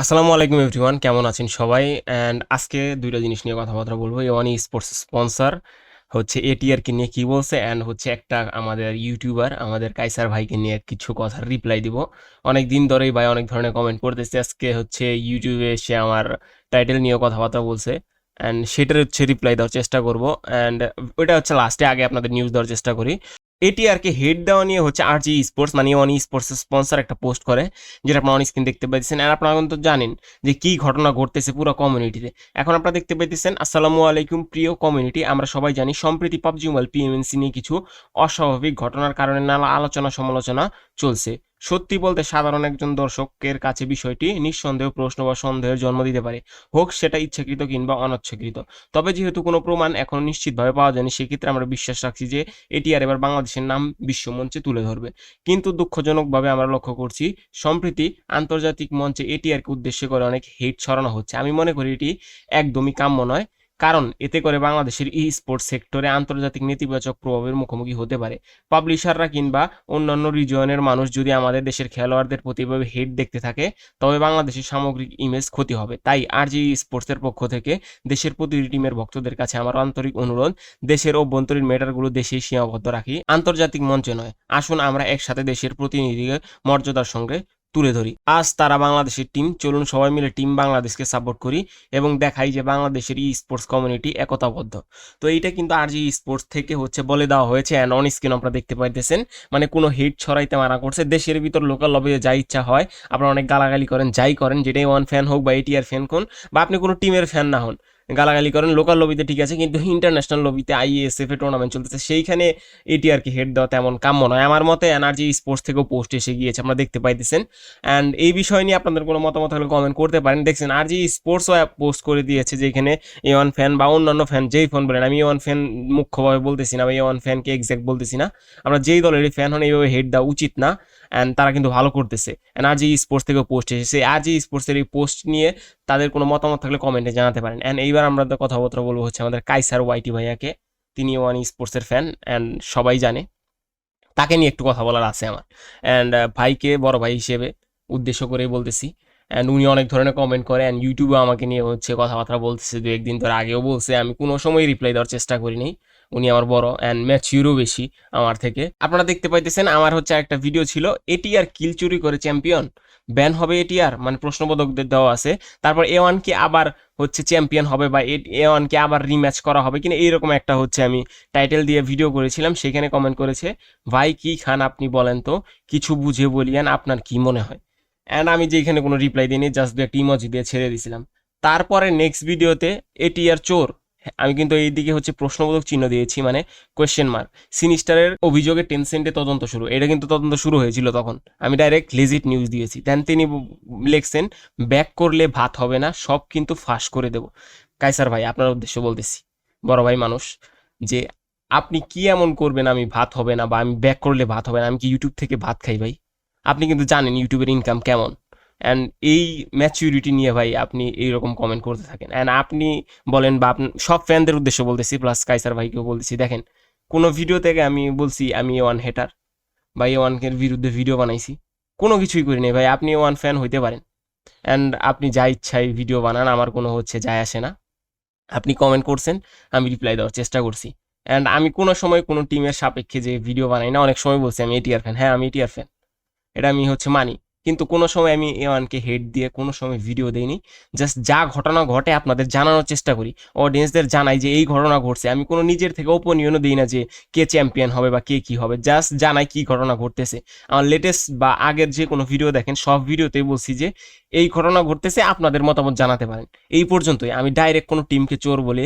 আসসালামু আলাইকুম এভরিওয়ান, কেমন আছেন সবাই? অ্যান্ড আজকে দুইটা জিনিস নিয়ে কথাবার্তা বলব। এ ওয়ান স্পোর্টস স্পন্সর হচ্ছে এটিআরকে নিয়ে কি বলছে অ্যান্ড হচ্ছে একটা আমাদের ইউটিউবার আমাদের কাইসার ভাইকে নিয়ে কিছু কথার রিপ্লাই দিব। অনেক দিন ধরেই ভাই অনেক ধরনের কমেন্ট করতেছে, আজকে হচ্ছে ইউটিউবে এসে আমার টাইটেল নিয়ে কথাবার্তা বলছে অ্যান্ড সেটার হচ্ছে রিপ্লাই দেওয়ার চেষ্টা করব। অ্যান্ড ওইটা হচ্ছে লাস্টে আগে আপনাদের নিউজ দেওয়ার চেষ্টা করি। এটিআরকে হেড দেওয়া নিয়ে হচ্ছে আর জি স্পোর্টস মানে অন স্পোর্টস স্পন্সর একটা পোস্ট করে, যেটা আপনারা অন স্ক্রিন দেখতে পাইতেছেন। আর আপনারা তো জানেন যে কি ঘটনা ঘটতেছে পুরো কমিউনিটিতে এখন আপনারা দেখতে পাইতেছেন, আসসালামু আলাইকুম প্রিয় কমিউনিটি আমরা সবাই জানি সম্প্রতি পাবজি মোবাইল পিএমএনসি নিয়ে কিছু অস্বাভাবিক ঘটনার কারণে নানা আলোচনা সমালোচনা চলছে। সত্যি বলতে সাধারণ একজন দর্শকের কাছে বিষয়টি নিঃসন্দেহ প্রশ্ন বা সন্দেহের জন্ম দিতে পারে। হোক সেটা ইচ্ছাকৃত কিংবা অনিচ্ছাকৃত। তবে যেহেতু কোনো প্রমাণ এখনও নিশ্চিতভাবে পাওয়া যায়নি, সেক্ষেত্রে আমরা বিশ্বাস রাখছি যে এটি আর এবার বাংলাদেশের নাম বিশ্বমঞ্চে তুলে ধরবে। কিন্তু দুঃখজনকভাবে আমরা লক্ষ্য করছি, সম্প্রতি আন্তর্জাতিক মঞ্চে এটিআরকে উদ্দেশ্য করে অনেক হেট ছড়ানো হচ্ছে। আমি মনে করি এটি একদমই কাম্য নয়। কারণ এতে করে বাংলাদেশের ই স্পোর্টস সেক্টরে আন্তর্জাতিক নেতিবাচক প্রভাবের মুখোমুখি হতে পারে। পাবলিশাররা কিংবা অন্যান্য রিজিয়নের মানুষ যদি আমাদের দেশের খেলোয়াড়দের প্রতি এভাবে হেট দেখতে থাকে, তবে বাংলাদেশের সামগ্রিক ইমেজ ক্ষতি হবে। তাই আর জি স্পোর্টসের পক্ষ থেকে দেশের প্রতিটি টিমের ভক্তদের কাছে আমার আন্তরিক অনুরোধ, দেশের অভ্যন্তরীণ ম্যাটারগুলো দেশেই সীমাবদ্ধ রাখি। আন্তর্জাতিক মঞ্চে নয়, আসুন আমরা একসাথে দেশের প্রতিনিধিকে মর্যাদার সঙ্গে তুলে ধরি। আজ তারা বাংলাদেশের টিম চলুন সবাই মিলে টিম বাংলাদেশকে সাপোর্ট করি এবং দেখাই যে বাংলাদেশের ই স্পোর্টস কমিউনিটি একতাবদ্ধ। তো এইটা কিন্তু আর জি স্পোর্টস থেকে হচ্ছে বলে দেওয়া হয়েছে অ্যান্ড অন স্ক্রিন আপনারা দেখতে পাইতেছেন। মানে কোনো হিট ছড়াইতে মানা করছে। দেশের ভিতর লোকাল লবিতে যা ইচ্ছা হয়, আপনারা অনেক গালাগালি করেন, যাই করেন, যেটাই ওয়ান ফ্যান হোক বা এটিআর ফ্যান কোন, বা আপনি কোনো টিমের ফ্যান না হন। গালাগালি করেন। লোকাল লবিতে ঠিক আছে, কিন্তু ইন্টারন্যাশনাল লবিতে আইএসএফ এ টুর্নামেন্ট চলতেছে। সেইখানে এটি আর কি হেড দেওয়া তেমন কাম্য নয়। আমার মতে এনার্জি স্পোর্টস থেকেও পোস্ট এসে গিয়েছে আমরা দেখতে পাইতেছেন। অ্যান্ড এই বিষয় নিয়ে আপনাদের কোনো মতামত হলে কমেন্ট করতে পারেন। দেখছেন আর জি স্পোর্টসও পোস্ট করে দিয়েছে যেখানে এ ওয়ান ফ্যান বা অন্যান্য ফ্যান যেই ফোন বলেন, আমি এ ওয়ান ফ্যান মুখ্যভাবে বলতেছি না বা এ ওয়ান ফ্যানকে এক্সাক্ট বলতেছি না। আমরা যেই দলেরই ফ্যান হন, এইভাবে হেড দেওয়া উচিত না। অ্যান্ড তারা কিন্তু ভালো করতেছে। অ্যান্ড আর জি স্পোর্টস থেকেও পোস্ট এসেছে, আর জি স্পোর্টসের এই পোস্ট নিয়ে তাদের কোনো মতামত থাকলে কমেন্টে জানাতে পারেন। অ্যান্ড এইবার আমরা কথাবার্তা বলব হচ্ছে আমাদের কাইসার ওয়াইটি ভাইয়াকে। তিনি ওয়ান স্পোর্টসের ফ্যান অ্যান্ড সবাই জানে। তাকে নিয়ে একটু কথা বলার আছে আমার। অ্যান্ড ভাইকে বড় ভাই হিসেবে উদ্দেশ্য করেই বলতেছি। অ্যান্ড উনি অনেক ধরনের কমেন্ট করে অ্যান্ড ইউটিউবে আমাকে নিয়ে হচ্ছে কথাবার্তা বলতেছে, দু একদিন ধরে আগেও বলছে, আমি কোনো সময় রিপ্লাই দেওয়ার চেষ্টা করিনি। উনি আমার বড় অ্যান্ড ম্যাচিউরও বেশি আমার থেকে। আপনারা দেখতে পাইতেছেন আমার হচ্ছে একটা ভিডিও ছিল এটি আর কিল চুরি করে চ্যাম্পিয়ন ব্যান হবে এটি আর মানে প্রশ্নবোধকদের দেওয়া আছে। তারপর এ ওয়ানকে আবার হচ্ছে চ্যাম্পিয়ন হবে বা এ ওয়ানকে আবার রিম্যাচ করা হবে কিনা, এইরকম একটা হচ্ছে আমি টাইটেল দিয়ে ভিডিও করেছিলাম, সেখানে কমেন্ট করেছে, ভাই কি খান আপনি বলেন তো? কিছু বুঝে বলিয়ান, আপনার কি মনে হয়? অ্যান্ড আমি যে এখানে কোনো রিপ্লাই দিইনি জাস্ট দু একটা ইমোজি দিয়ে ছেড়ে দিয়েছিলাম তারপরে নেক্সট ভিডিওতে এটি আর চোর। আমি কিন্তু এই দিকে হচ্ছে প্রশ্নবোধক চিহ্ন দিয়েছি মানে কোয়েশ্চেন মার্ক সিনিস্টারের অভিযোগে টেনসেন্টে তদন্ত শুরু। এটা কিন্তু তদন্ত শুরু হয়েছিল তখন। আমি ডাইরেক্ট লেজিট নিউজ দিয়েছি। দেন তিনি লিখছেন, ব্যাক করলে ভাত হবে না, সব কিন্তু ফাঁস করে দেব। কাইসার ভাই, আপনার উদ্দেশ্য বলতেছি। বড় ভাই মানুষ, যে আপনি কি এমন করবেন, আমি ভাত হবে না, বা আমি ব্যাক করলে ভাত হবে না, আমি কি ইউটিউব থেকে ভাত খাই ভাই? আপনি কিন্তু জানেন ইউটিউবের ইনকাম কেমন। অ্যান্ড এই ম্যাচিউরিটি নিয়ে ভাই আপনি এইরকম কমেন্ট করতে থাকেন। অ্যান্ড আপনি বলেন বা সব ফ্যানদের উদ্দেশ্য বলতেছি প্লাস কাইসার ভাইকেও বলতেছি, দেখেন, কোনো ভিডিও থেকে আমি বলছি, আমি ওয়ান হেটার বা এ ওয়ানকের বিরুদ্ধে ভিডিও বানাইছি, কোনো কিছুই করি নাই ভাই, আপনি ওয়ান ফ্যান হইতে পারেন। অ্যান্ড আপনি যা ইচ্ছাই ভিডিও বানান, আমার কোনো হচ্ছে যায় আসে না। আপনি কমেন্ট করছেন, আমি রিপ্লাই দেওয়ার চেষ্টা করছি। অ্যান্ড আমি কোনো সময় কোনো টিমের সাপেক্ষে যে ভিডিও বানাই না, অনেক সময় বলছি, আমি এটিআর ফ্যান হ্যাঁ আমি এটিআর ফ্যান এটা আমি হচ্ছে মানি। কিন্তু কোনো সময় আমি এ ওয়ানকে হেড দিয়ে কোনো সময় ভিডিও দেইনি। জাস্ট যা ঘটনা ঘটে আপনাদের জানানোর চেষ্টা করি। অডিয়েন্সদের জানাই যে এই ঘটনা ঘটছে। আমি কোনো নিজের থেকে ওপেনিয়নও দিই না যে কে চ্যাম্পিয়ন হবে বা কে কি হবে। জাস্ট জানাই কি ঘটনা ঘটতেছে। আমার লেটেস্ট বা আগের যে কোনো ভিডিও দেখেন, সব ভিডিওতেই বলছি যে এই ঘটনা ঘটতেছে, আপনাদের মতামত জানাতে পারেন। এই পর্যন্তই। আমি ডাইরেক্ট কোনো টিমকে চোর বলে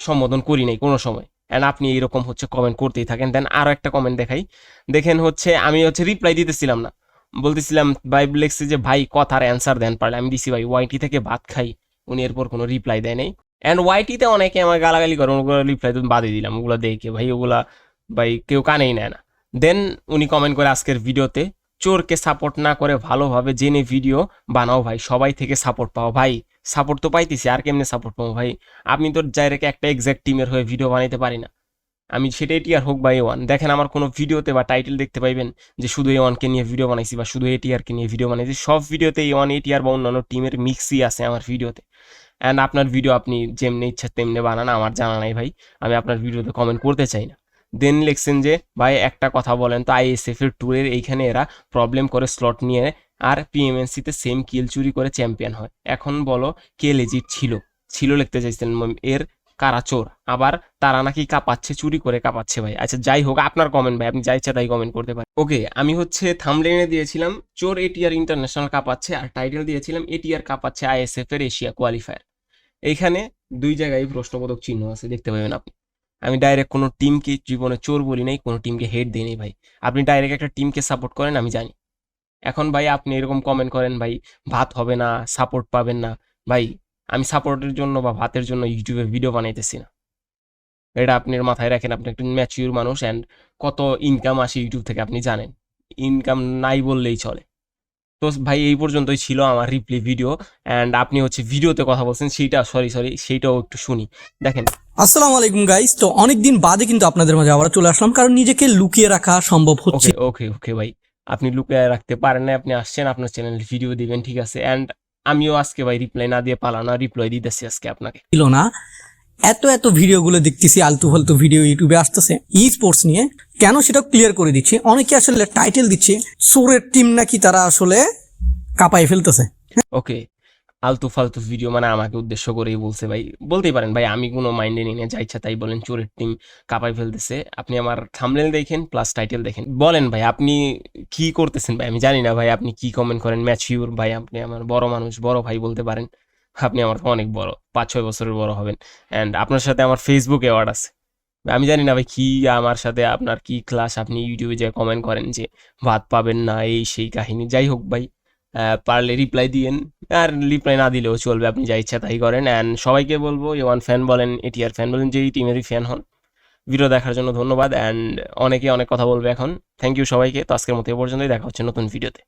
সম্বোধন করি নাই কোনো সময়। অ্যান্ড আপনি এইরকম হচ্ছে কমেন্ট করতেই থাকেন। দেন আরও একটা কমেন্ট দেখাই। দেখেন হচ্ছে, আমি হচ্ছে রিপ্লাই দিতেছিলাম না। বলতেছিলাম, ভাই লেখছে যে, ভাই, কথার অ্যান্সার দেন পারলে। আমি দিছি, ভাই ওয়াইটি থেকে ভাত খাই। উনি এরপর কোনো রিপ্লাই দেয় নাই। অ্যান্ড ওয়াইটিতে অনেকে আমার গালাগালি করে, ওগুলো রিপ্লাই তো বাদে দিলাম। ওগুলো দেখে, ভাই, ওগুলা, ভাই, কেউ কানেই নেয় না। দেন উনি কমেন্ট করে আজকের ভিডিওতে চোরকে সাপোর্ট না করে ভালোভাবে জেনে ভিডিও বানাও ভাই, সবাই থেকে সাপোর্ট পাও ভাই। সাপোর্ট তো পাইতেছি, আর কেমনে সাপোর্ট পাবো ভাই? আপনি তো ডাইরেক্ট একটা এক্সাক্ট টিমের হয়ে ভিডিও বানাইতে পারি না। আমি সেটা এটিআর হোক বা এ ওয়ান দেখেন আমার কোনো ভিডিওতে বা টাইটেল দেখতে পাইবেন যে শুধু এ ওয়ানকে নিয়ে ভিডিও বানাইছি বা শুধু এটিআরকে নিয়ে ভিডিও বানাইছি, সব ভিডিওতে এ ওয়ান এটিআর বা অন্যান্য টিমের মিক্সই আছে আমার ভিডিওতে অ্যান্ড আপনার ভিডিও আপনি যেমনি ইচ্ছা তেমনি বানান, আমার জানা নাই ভাই। আমি আপনার ভিডিওতে কমেন্ট করতে চাই না। দেন লিখছেন যে, ভাই, একটা কথা বলেন তো আইএসএফ এর ট্যুরের এইখানে এরা প্রবলেম করে স্লট নিয়ে আর পিএমএনসিতে সেম কিল চুরি করে চ্যাম্পিয়ন হয়। এখন বলো কে লেজিট ছিল? ছিল লিখতে চাইছেন এর কারা চোর? আবার তারা নাকি কাঁপাচ্ছে, চুরি করে কাঁপাচ্ছে ভাই। আচ্ছা যাই হোক, আপনার কমেন্ট ভাই, আপনি যা ইচ্ছা তাই কমেন্ট করতে পারেন। ওকে আমি হচ্ছে থামলেনে দিয়েছিলাম, চোর এটিআর ইন্টারন্যাশনাল কাঁপাচ্ছে আর টাইটেল দিয়েছিলাম এটিআর কাঁপাচ্ছে আইএসএফ এর এশিয়া কোয়ালিফায়ার এইখানে দুই জায়গায় প্রশ্নবোধক চিহ্ন আছে, দেখতে পাবেন আপনি। আমি ডাইরেক্ট কোনো টিমকে জীবনে চোর বলি নাই, কোনো টিমকে হেড দিই নাই ভাই। আপনি ডাইরেক্ট একটা টিমকে সাপোর্ট করেন, আমি জানি। এখন ভাই আপনি এরকম কমেন্ট করেন ভাই, ভাত হবে না সাপোর্ট পাবেন না। ভাই, আমি সাপোর্টের জন্য বা ভাতের জন্য ইউটিউবে ভিডিও বানাইতেছি না। এটা আপনার মাথায় রাখেন, আপনি একটু ম্যাচিউর মানুষ অ্যান্ড কত ইনকাম আসে ইউটিউব থেকে আপনি জানেন। ইনকাম নাই বললেই চলে। তো ভাই, এই পর্যন্তই ছিল আমার রিপ্লে ভিডিও অ্যান্ড আপনি হচ্ছে ভিডিওতে কথা বলছেন, সেইটা সরি সরি সেইটাও একটু শুনি। দেখেন আসসালামু আলাইকুম গাইস তো অনেকদিন বাদে কিন্তু আপনাদের মাঝে আবার চলে আসলাম কারণ নিজেকে লুকিয়ে রাখা সম্ভব হচ্ছে। ওকে ওকে ভাই। আপনি লুকিয়ে রাখতে পারেন না আপনি আসছেন আপনার চ্যানেলে ভিডিও দিবেন ঠিক আছে? অ্যান্ড আমিও আজকে ভাই রিপ্লাই না দিয়ে পালা না রিপ্লাই দিতেছি আজকে আপনাকে। ছিল না। এত এত ভিডিওগুলো দেখতেছি আলতু ফালতু ভিডিও ইউটিউবে আসতেছে ই স্পোর্টস নিয়ে। কেন সেটা ক্লিয়ার করে দিচ্ছি। অনেকে আসলে টাইটেল দিচ্ছে সোরের টিম নাকি তারা আসলে কাঁপাই ফেলতেছে। ওকে আলতু ফালতু ভিডিও মানে আমাকে উদ্দেশ্য করেই বলছে, ভাই। বলতেই পারেন, ভাই, আমি কোনো মাইন্ডে নিই না যা ইচ্ছা তাই বলেন, চোরের টিম কাঁপাই ফেলতেছে। আপনি আমার থামলেন দেখেন প্লাস টাইটেল দেখেন। বলেন, ভাই, আপনি কি করতেছেন, ভাই? আমি জানি না, ভাই, আপনি কি কমেন্ট করেন? ম্যাচিউর ভাই, আপনি আমার বড় মানুষ, বড় ভাই বলতে পারেন। আপনি আমার অনেক বড়, পাঁচ, ছয় বছরের বড় হবেন। অ্যান্ড আপনার সাথে আমার ফেসবুক অ্যাওয়ার্ড আছে। আমি জানি না, ভাই, কি আমার সাথে আপনার কি ক্লাস আপনি ইউটিউবে যে কমেন্ট করেন যে, ভাত পাবেন না, এই সেই কাহিনী। যাই হোক, ভাই পারলে রিপ্লাই দিয়েন। আর রিপ্লাই না দিলেও চলবে, আপনি যা ইচ্ছা তাই করেন। অ্যান্ড সবাইকে বলব ওয়ান ফ্যান বলেন এটিআর ফ্যান বলেন, যেই টিমেরই ফ্যান হন ভিডিও দেখার জন্য ধন্যবাদ। অ্যান্ড অনেকে অনেক কথা বলবে এখন। থ্যাংক ইউ সবাইকে। তো আজকের মতো এ পর্যন্তই। দেখা হচ্ছে নতুন ভিডিওতে